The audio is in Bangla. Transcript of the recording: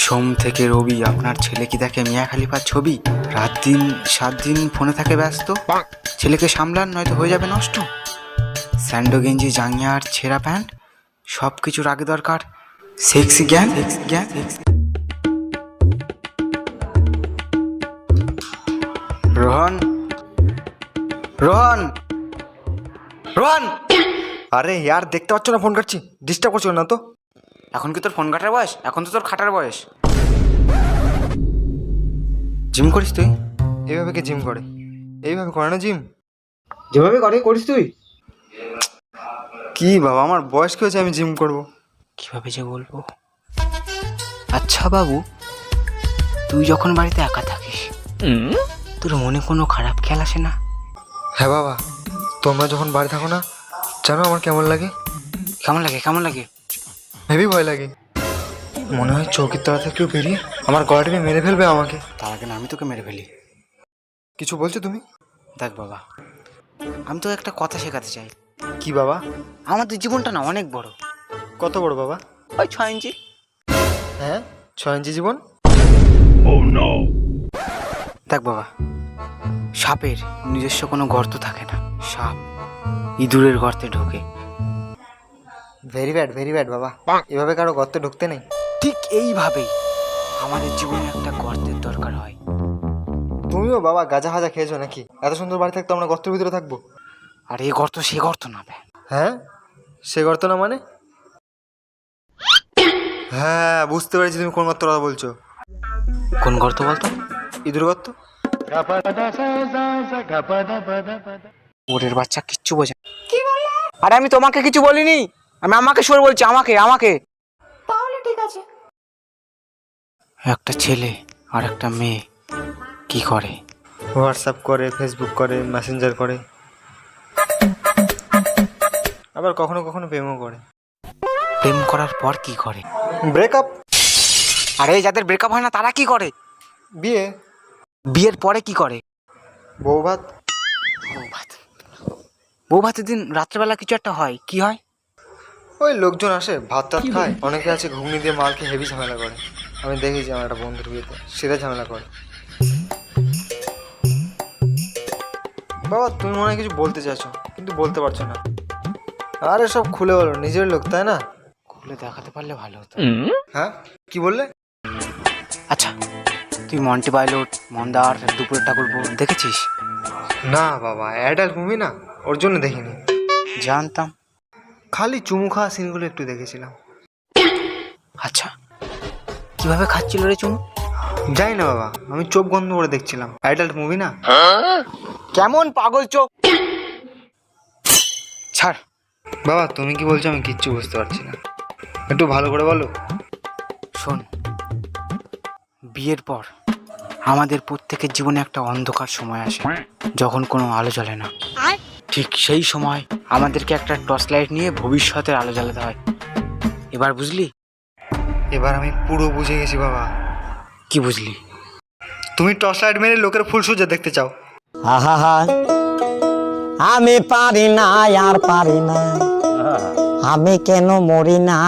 সোম থেকে রবি আপনার ছেলে কি দেখে মিয়া খালিফার ছবি? রাত দিন সাত দিন ফোনে থাকে ব্যস্ত। ছেলেকে সামলান নয়তো হয়ে যাবে নষ্ট। স্যান্ডো গেঞ্জি জাঙ্গিয়া আর ছেঁড়া প্যান্ট সব কিছুর আগে দরকার। সেক্সি জ্ঞান জ্ঞান রোহন? রোহন? রোহন? আরে ইয়ার দেখতে পাচ্ছ না ফোন করছি ডিস্টার্ব করছ না তো? এখন কি তোর ফোন কাটার বয়স? এখন তো তোর খাটার বয়স। জিম করিস তুই? এইভাবে কে জিম করে? এইভাবে করে না জিম? যেভাবে করে করিস তুই। কি বাবা আমার বয়স কি হয়েছে আমি জিম করব? কীভাবে যে বলব? আচ্ছা বাবু তুই যখন বাড়িতে একা থাকিস তোর মনে কোনো খারাপ খেয়াল আসে না? হ্যাঁ বাবা তোমরা যখন বাড়ি থাকো না জানো আমার কেমন লাগে? কেমন লাগে কেমন লাগে? হেভি ভয় লাগে। মনে হয় চৌকির তলা থেকে কেউ বেরিয়ে আমার গলাটাকে মেরে ফেলবে আমাকে। তার আগে না আমি তোকে মেরে ফেলি। কিছু বলছো তুমি? দেখ বাবা আমি তো একটা কথা শেখাতে চাই। কি বাবা? আমাদের জীবনটা না অনেক বড়। কত বড় বাবা? ওই ছয় ইঞ্চি। হ্যাঁ ছয় ইঞ্চি জীবন? দেখ বাবা সাপের নিজস্ব কোনো গর্ত থাকে না। সাপ ইঁদুরের গর্তে ঢোকে। ভেরি ব্যাড ভেরি ব্যাড বাবা। এভাবে কারও গর্তে ঢুকতে নেই। ঠিক এইভাবেই আমাদের জীবনে একটা গর্তের দরকার হয়। তুমিও বাবা গাজা হাজা খেয়েছো নাকি? এত সুন্দর বাড়ি থাকতো আমরা গর্তের ভিতরে থাকব? আর এই গর্ত সে গর্ত না বে। হ্যাঁ? সে গর্ত না মানে? হ্যাঁ বুঝতে পেরেছি তুমি কোন গর্ত কথা বলছো। কোন গর্ত বলতো? ইঁদুর গর্ত? ওরের বাচ্চা কিচ্ছু বোঝে কি আরে আমি তোমাকে কিছু বলিনি। আমি আমাকে সর বলছি আমাকে আমাকে। তাহলে ঠিক আছে। একটা ছেলে আর একটা মেয়ে কি করে? হোয়াটসঅ্যাপ করে ফেসবুক করে মেসেঞ্জার করে। আবার কখনো কখনো প্রেমও করে। প্রেম করার পর কি করে? ব্রেকআপ আরে যাদের ব্রেকআপ হয় না তারা কি করে? বিয়ে। বিয়ের পরে কি করে? বউ ভাত বউ ভাত বউ ভাতের দিন রাত্রেবেলা কিছু একটা হয় কি হয়? ওই লোকজন আসে ভাত টাত খায়। অনেকে আছে ঘুগনি দিয়ে মালকে হেভি ঝামেলা করে। আমি দেখেছি আমার একটা বন্ধুর বিয়েতে সেটা ঝামেলা করে। বাবা তুমি মনে হয় কিছু বলতে চাইছো কিন্তু বলতে পারছ না। আরে সব খুলে বলো নিজের লোক তাই না? খুলে দেখাতে পারলে ভালো হতো। হ্যাঁ? কি বললে? আচ্ছা তুই মন্টি পাইলট মন্দার দুপুরের ঠাকুরপুর দেখেছিস? না বাবা অ্যাডাল্ট মুভি না ওর জন্য দেখিনি। জানতাম। খালি চুমু খাওয়া সিনগুলো একটু দেখেছিলাম। আচ্ছা। কীভাবে খাচ্ছিল রে চুমু? জানি না বাবা আমি চোখ বন্ধ করে দেখছিলাম। অ্যাডাল্ট মুভি না? কেমন পাগল চোখ? ছাড়। বাবা তুমি কি বলছো আমি কিচ্ছু বুঝতে পারছি না। একটু ভালো করে বলো। শোন বিয়ের পর আমাদের প্রত্যেকের জীবনে একটা অন্ধকার সময় আসে যখন কোনো আলো জ্বলে না। ঠিক সেই সময় আমাদেরকে একটা টর্চ লাইট নিয়ে ভবিষ্যতের আলো জ্বালাতে হয়। এবার বুঝলি? এবার আমি পুরো বুঝে গেছি বাবা। কি বুঝলি? তুমি টর্চ লাইট মেরে লোকের ফুল সূর্য দেখতে চাও। আহা আমি পারি না আর পারি না। আমি কেন মরি না?